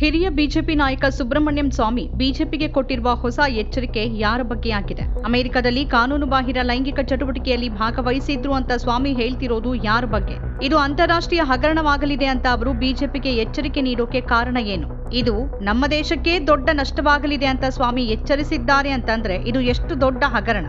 ಹಿರಿಯ ಬಿಜೆಪಿ ನಾಯಕ ಸುಬ್ರಹ್ಮಣ್ಯಂ ಸ್ವಾಮಿ ಬಿಜೆಪಿಗೆ ಕೊಟ್ಟಿರುವ ಹೊಸ ಎಚ್ಚರಿಕೆ ಯಾರ ಬಗ್ಗೆ ಆಗಿದೆ? ಅಮೆರಿಕದಲ್ಲಿ ಕಾನೂನುಬಾಹಿರ ಲೈಂಗಿಕ ಚಟುವಟಿಕೆಯಲ್ಲಿ ಭಾಗವಹಿಸಿದ್ರು ಅಂತ ಸ್ವಾಮಿ ಹೇಳ್ತಿರೋದು ಯಾರ ಬಗ್ಗೆ? ಇದು ಅಂತಾರಾಷ್ಟ್ರೀಯ ಹಗರಣವಾಗಲಿದೆ ಅಂತ ಅವರು ಬಿಜೆಪಿಗೆ ಎಚ್ಚರಿಕೆ ನೀಡೋಕೆ ಕಾರಣ ಏನು? ಇದು ನಮ್ಮ ದೇಶಕ್ಕೆ ದೊಡ್ಡ ನಷ್ಟವಾಗಲಿದೆ ಅಂತ ಸ್ವಾಮಿ ಎಚ್ಚರಿಸಿದ್ದಾರೆ ಅಂತಂದ್ರೆ ಇದು ಎಷ್ಟು ದೊಡ್ಡ ಹಗರಣ?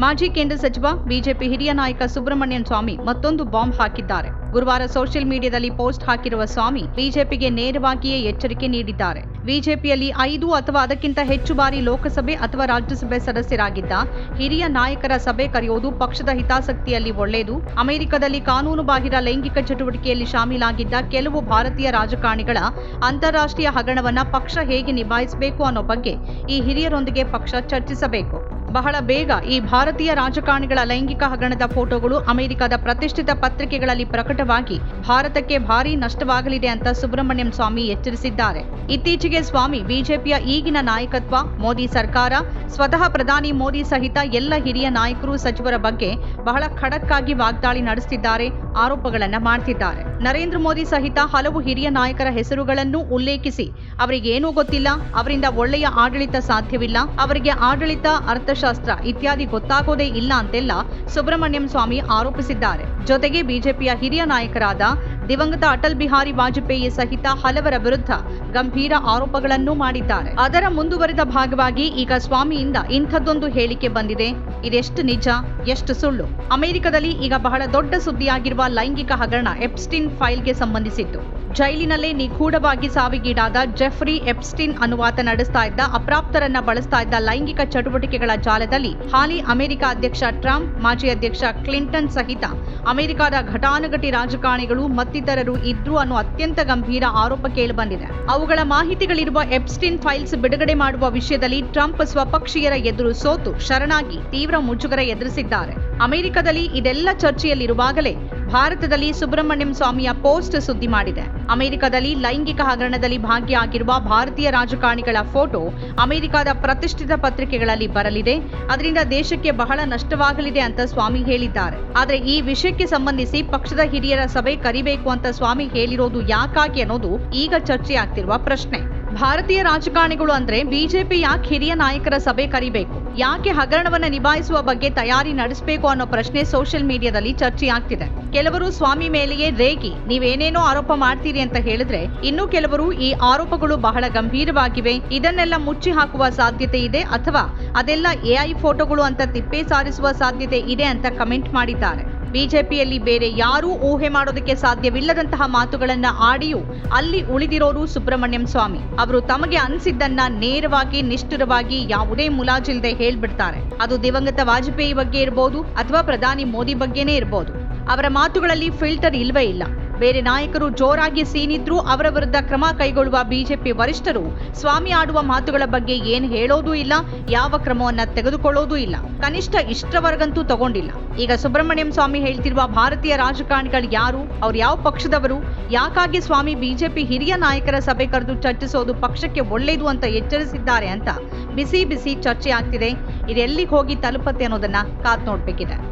ಮಾಜಿ ಕೇಂದ್ರ ಸಚಿವ, ಬಿಜೆಪಿ ಹಿರಿಯ ನಾಯಕ ಸುಬ್ರಹ್ಮಣ್ಯಂ ಸ್ವಾಮಿ ಮತ್ತೊಂದು ಬಾಂಬ್ ಹಾಕಿದ್ದಾರೆ. ಗುರುವಾರ ಸೋಷಿಯಲ್ ಮೀಡಿಯಾದಲ್ಲಿ ಪೋಸ್ಟ್ ಹಾಕಿರುವ ಸ್ವಾಮಿ ಬಿಜೆಪಿಗೆ ನೇರವಾಗಿಯೇ ಎಚ್ಚರಿಕೆ ನೀಡಿದ್ದಾರೆ. ಬಿಜೆಪಿಯಲ್ಲಿ ಐದು ಅಥವಾ ಅದಕ್ಕಿಂತ ಹೆಚ್ಚು ಬಾರಿ ಲೋಕಸಭೆ ಅಥವಾ ರಾಜ್ಯಸಭೆ ಸದಸ್ಯರಾಗಿದ್ದ ಹಿರಿಯ ನಾಯಕರ ಸಭೆ ಕರೆಯುವುದು ಪಕ್ಷದ ಹಿತಾಸಕ್ತಿಯಲ್ಲಿ ಒಳ್ಳೆಯದು. ಅಮೆರಿಕದಲ್ಲಿ ಕಾನೂನುಬಾಹಿರ ಲೈಂಗಿಕ ಚಟುವಟಿಕೆಯಲ್ಲಿ ಶಾಮೀಲಾಗಿದ್ದ ಕೆಲವು ಭಾರತೀಯ ರಾಜಕಾರಣಿಗಳ ಅಂತಾರಾಷ್ಟ್ರೀಯ ಹಗರಣವನ್ನ ಪಕ್ಷ ಹೇಗೆ ನಿಭಾಯಿಸಬೇಕು ಅನ್ನೋ ಬಗ್ಗೆ ಈ ಹಿರಿಯರೊಂದಿಗೆ ಪಕ್ಷ ಚರ್ಚಿಸಬೇಕು. ಬಹಳ ಬೇಗ ಈ ಭಾರತೀಯ ರಾಜಕಾರಣಿಗಳ ಲೈಂಗಿಕ ಹಗರಣದ ಫೋಟೋಗಳು ಅಮೆರಿಕದ ಪ್ರತಿಷ್ಠಿತ ಪತ್ರಿಕೆಗಳಲ್ಲಿ ಪ್ರಕಟವಾಗಿ, ಭಾರತಕ್ಕೆ ಭಾರೀ ನಷ್ಟವಾಗಲಿದೆ ಅಂತ ಸುಬ್ರಹ್ಮಣ್ಯಂ ಸ್ವಾಮಿ ಎಚ್ಚರಿಸಿದ್ದಾರೆ. ಇತ್ತೀಚೆಗೆ ಸ್ವಾಮಿ, ಬಿಜೆಪಿಯ ಈಗಿನ ನಾಯಕತ್ವ, ಮೋದಿ ಸರ್ಕಾರ, ಸ್ವತಃ ಪ್ರಧಾನಿ ಮೋದಿ ಸಹಿತ ಎಲ್ಲ ಹಿರಿಯ ನಾಯಕರು ಸಚಿವರ ಬಗ್ಗೆ ಬಹಳ ಖಡಕ್ ಆಗಿ ವಾಗ್ದಾಳಿ ನಡೆಸುತ್ತಿದ್ದಾರೆ ಆರೋಪಗಳನ್ನು ಮಾಡುತ್ತಿದ್ದಾರೆ ನರೇಂದ್ರ ಮೋದಿ ಸಹಿತ ಹಲವು ಹಿರಿಯ ನಾಯಕರ ಹೆಸರುಗಳನ್ನು ಉಲ್ಲೇಖಿಸಿ ಅವರಿಗೇನೂ ಗೊತ್ತಿಲ್ಲ, ಅವರಿಂದ ಒಳ್ಳೆಯ ಆಡಳಿತ ಸಾಧ್ಯವಿಲ್ಲ, ಅವರಿಗೆ ಆಡಳಿತ, ಅರ್ಥಶಾಸ್ತ್ರ ಇತ್ಯಾದಿ ಗೊತ್ತಾಗೋದೇ ಇಲ್ಲ ಅಂತೆಲ್ಲ ಸುಬ್ರಹ್ಮಣ್ಯಂ ಸ್ವಾಮಿ ಆರೋಪಿಸಿದ್ದಾರೆ. ಜೊತೆಗೆ ಬಿಜೆಪಿಯ ಹಿರಿಯ ನಾಯಕರಾದ ದಿವಂಗತ ಅಟಲ್ ಬಿಹಾರಿ ವಾಜಪೇಯಿ ಸಹಿತ ಹಲವರ ವಿರುದ್ಧ ಗಂಭೀರ ಆರೋಪಗಳನ್ನು ಮಾಡಿದ್ದಾರೆ. ಅದರ ಮುಂದುವರಿದ ಭಾಗವಾಗಿ ಈಗ ಸ್ವಾಮಿಯಿಂದ ಇಂಥದ್ದೊಂದು ಹೇಳಿಕೆ ಬಂದಿದೆ. ಇದೆಷ್ಟು ನಿಜ, ಎಷ್ಟು ಸುಳ್ಳು? ಅಮೆರಿಕದಲ್ಲಿ ಈಗ ಬಹಳ ದೊಡ್ಡ ಸುದ್ದಿಯಾಗಿರುವ ಲೈಂಗಿಕ ಹಗರಣ ಎಪ್ಸ್ಟಿನ್ ಫೈಲ್ಗೆ ಸಂಬಂಧಿಸಿತ್ತು. ಜೈಲಿನಲ್ಲೇ ನಿಗೂಢವಾಗಿ ಸಾವಿಗೀಡಾದ ಜೆಫ್ರಿ ಎಪ್ಸ್ಟಿನ್ ಅನುವಾದ ನಡೆಸ್ತಾ ಇದ್ದ, ಅಪ್ರಾಪ್ತರನ್ನ ಬಳಸ್ತಾ ಇದ್ದ ಲೈಂಗಿಕ ಚಟುವಟಿಕೆಗಳ ಜಾಲದಲ್ಲಿ ಹಾಲಿ ಅಮೆರಿಕ ಅಧ್ಯಕ್ಷ ಟ್ರಂಪ್, ಮಾಜಿ ಅಧ್ಯಕ್ಷ ಕ್ಲಿಂಟನ್ ಸಹಿತ ಅಮೆರಿಕದ ಘಟಾನುಘಟಿ ರಾಜಕಾರಣಿಗಳು ಮತ್ತಿತರರು ಇದ್ರು ಅನ್ನೋ ಅತ್ಯಂತ ಗಂಭೀರ ಆರೋಪ ಕೇಳಿಬಂದಿದೆ. ಅವುಗಳ ಮಾಹಿತಿಗಳಿರುವ ಎಪ್ಸ್ಟಿನ್ ಫೈಲ್ಸ್ ಬಿಡುಗಡೆ ಮಾಡುವ ವಿಷಯದಲ್ಲಿ ಟ್ರಂಪ್ ಸ್ವಪಕ್ಷೀಯರ ಎದುರು ಸೋತು, ಶರಣಾಗಿ ತೀವ್ರ ಮುಜುಗರ ಎದುರಿಸಿದ್ದಾರೆ. ಅಮೆರಿಕದಲ್ಲಿ ಇದೆಲ್ಲ ಚರ್ಚೆಯಲ್ಲಿರುವಾಗಲೇ ಭಾರತದಲ್ಲಿ ಸುಬ್ರಹ್ಮಣ್ಯಂ ಸ್ವಾಮಿಯ ಪೋಸ್ಟ್ ಸುದ್ದಿ ಮಾಡಿದೆ. ಅಮೆರಿಕದಲ್ಲಿ ಲೈಂಗಿಕ ಹಗರಣದಲ್ಲಿ ಭಾಗಿಯಾಗಿರುವ ಭಾರತೀಯ ರಾಜಕಾರಣಿಗಳ ಫೋಟೋ ಅಮೆರಿಕದ ಪ್ರತಿಷ್ಠಿತ ಪತ್ರಿಕೆಗಳಲ್ಲಿ ಬರಲಿದೆ. ಅದರಿಂದ ದೇಶಕ್ಕೆ ಬಹಳ ನಷ್ಟವಾಗಲಿದೆ ಅಂತ ಸ್ವಾಮಿ ಹೇಳಿದ್ದಾರೆ. ಆದರೆ ಈ ವಿಷಯಕ್ಕೆ ಸಂಬಂಧಿಸಿ ಪಕ್ಷದ ಹಿರಿಯರ ಸಭೆ ಕರಿಬೇಕು ಅಂತ ಸ್ವಾಮಿ ಹೇಳಿರೋದು ಯಾಕಾಗಿ ಅನ್ನೋದು ಈಗ ಚರ್ಚೆಯಾಗ್ತಿರುವ ಪ್ರಶ್ನೆ. ಭಾರತೀಯ ರಾಜಕಾರಣಿಗಳು ಅಂದ್ರೆ ಬಿಜೆಪಿ ಯಾಕೆ ಹಿರಿಯ ನಾಯಕರ ಸಭೆ ಕರಿಬೇಕು? ಯಾಕೆ ಹಗರಣವನ್ನ ನಿಭಾಯಿಸುವ ಬಗ್ಗೆ ತಯಾರಿ ನಡೆಸಬೇಕು ಅನ್ನೋ ಪ್ರಶ್ನೆ ಸೋಷಿಯಲ್ ಮೀಡಿಯಾದಲ್ಲಿ ಚರ್ಚೆಯಾಗ್ತಿದೆ. ಕೆಲವರು ಸ್ವಾಮಿ ಮೇಲೆಯೇ ರೇಗಿ, ನೀವೇನೇನೋ ಆರೋಪ ಮಾಡ್ತೀರಿ ಅಂತ ಹೇಳಿದ್ರೆ ಇನ್ನು ಕೆಲವರು ಈ ಆರೋಪಗಳು ಬಹಳ ಗಂಭೀರವಾಗಿವೆ. ಇದನ್ನೆಲ್ಲ ಮುಚ್ಚಿ ಹಾಕುವ ಸಾಧ್ಯತೆ ಇದೆ ಅಥವಾ ಅದೆಲ್ಲ ಎಐ ಫೋಟೋಗಳು ಅಂತ ತಿಪ್ಪೆ ಸಾರಿಸುವ ಸಾಧ್ಯತೆ ಇದೆ ಅಂತ ಕಮೆಂಟ್ ಮಾಡಿದ್ದಾರೆ. ಬಿಜೆಪಿಯಲ್ಲಿ ಬೇರೆ ಯಾರೂ ಊಹೆ ಮಾಡೋದಕ್ಕೆ ಸಾಧ್ಯವಿಲ್ಲದಂತಹ ಮಾತುಗಳನ್ನ ಆಡಿಯೂ ಅಲ್ಲಿ ಉಳಿದಿರೋರು ಸುಬ್ರಹ್ಮಣ್ಯಂ ಸ್ವಾಮಿ. ಅವರು ತಮಗೆ ಅನಿಸಿದ್ದನ್ನ ನೇರವಾಗಿ, ನಿಷ್ಠುರವಾಗಿ ಯಾವುದೇ ಮುಲಾಜಿಲ್ಲದೆ ಹೇಳ್ಬಿಡ್ತಾರೆ. ಅದು ದಿವಂಗತ ವಾಜಪೇಯಿ ಬಗ್ಗೆ ಇರಬಹುದು ಅಥವಾ ಪ್ರಧಾನಿ ಮೋದಿ ಬಗ್ಗೆನೇ ಇರಬಹುದು ಅವರ ಮಾತುಗಳಲ್ಲಿ ಫಿಲ್ಟರ್ ಇಲ್ವೇ ಇಲ್ಲ. ಬೇರೆ ನಾಯಕರು ಜೋರಾಗಿ ಸೀನಿದ್ರೂ, ಅವರ ವಿರುದ್ಧ ಕ್ರಮ ಕೈಗೊಳ್ಳುವ ಬಿಜೆಪಿ ವರಿಷ್ಠರು ಸ್ವಾಮಿ ಆಡುವ ಮಾತುಗಳ ಬಗ್ಗೆ ಏನು ಹೇಳೋದೂ ಇಲ್ಲ, ಯಾವ ಕ್ರಮವನ್ನ ತೆಗೆದುಕೊಳ್ಳೋದೂ ಇಲ್ಲ. ಕನಿಷ್ಠ ಇಷ್ಟವರೆಗಂತೂ ತಗೊಂಡಿಲ್ಲ. ಈಗ ಸುಬ್ರಹ್ಮಣ್ಯಂ ಸ್ವಾಮಿ ಹೇಳ್ತಿರುವ ಭಾರತೀಯ ರಾಜಕಾರಣಿಗಳು ಯಾರು, ಅವ್ರು ಯಾವ ಪಕ್ಷದವರು, ಯಾಕಾಗಿ ಸ್ವಾಮಿ ಬಿಜೆಪಿ ಹಿರಿಯ ನಾಯಕರ ಸಭೆ ಕರೆದು ಚರ್ಚಿಸೋದು ಪಕ್ಷಕ್ಕೆ ಒಳ್ಳೆಯದು ಅಂತ ಎಚ್ಚರಿಸಿದ್ದಾರೆ ಅಂತ ಬಿಸಿ ಬಿಸಿ ಚರ್ಚೆ ಆಗ್ತಿದೆ ಇದೆಲ್ಲಿಗೆ ಹೋಗಿ ತಲುಪತ್ತೆ ಅನ್ನೋದನ್ನ ಕಾದ್ ನೋಡ್ಬೇಕಿದೆ.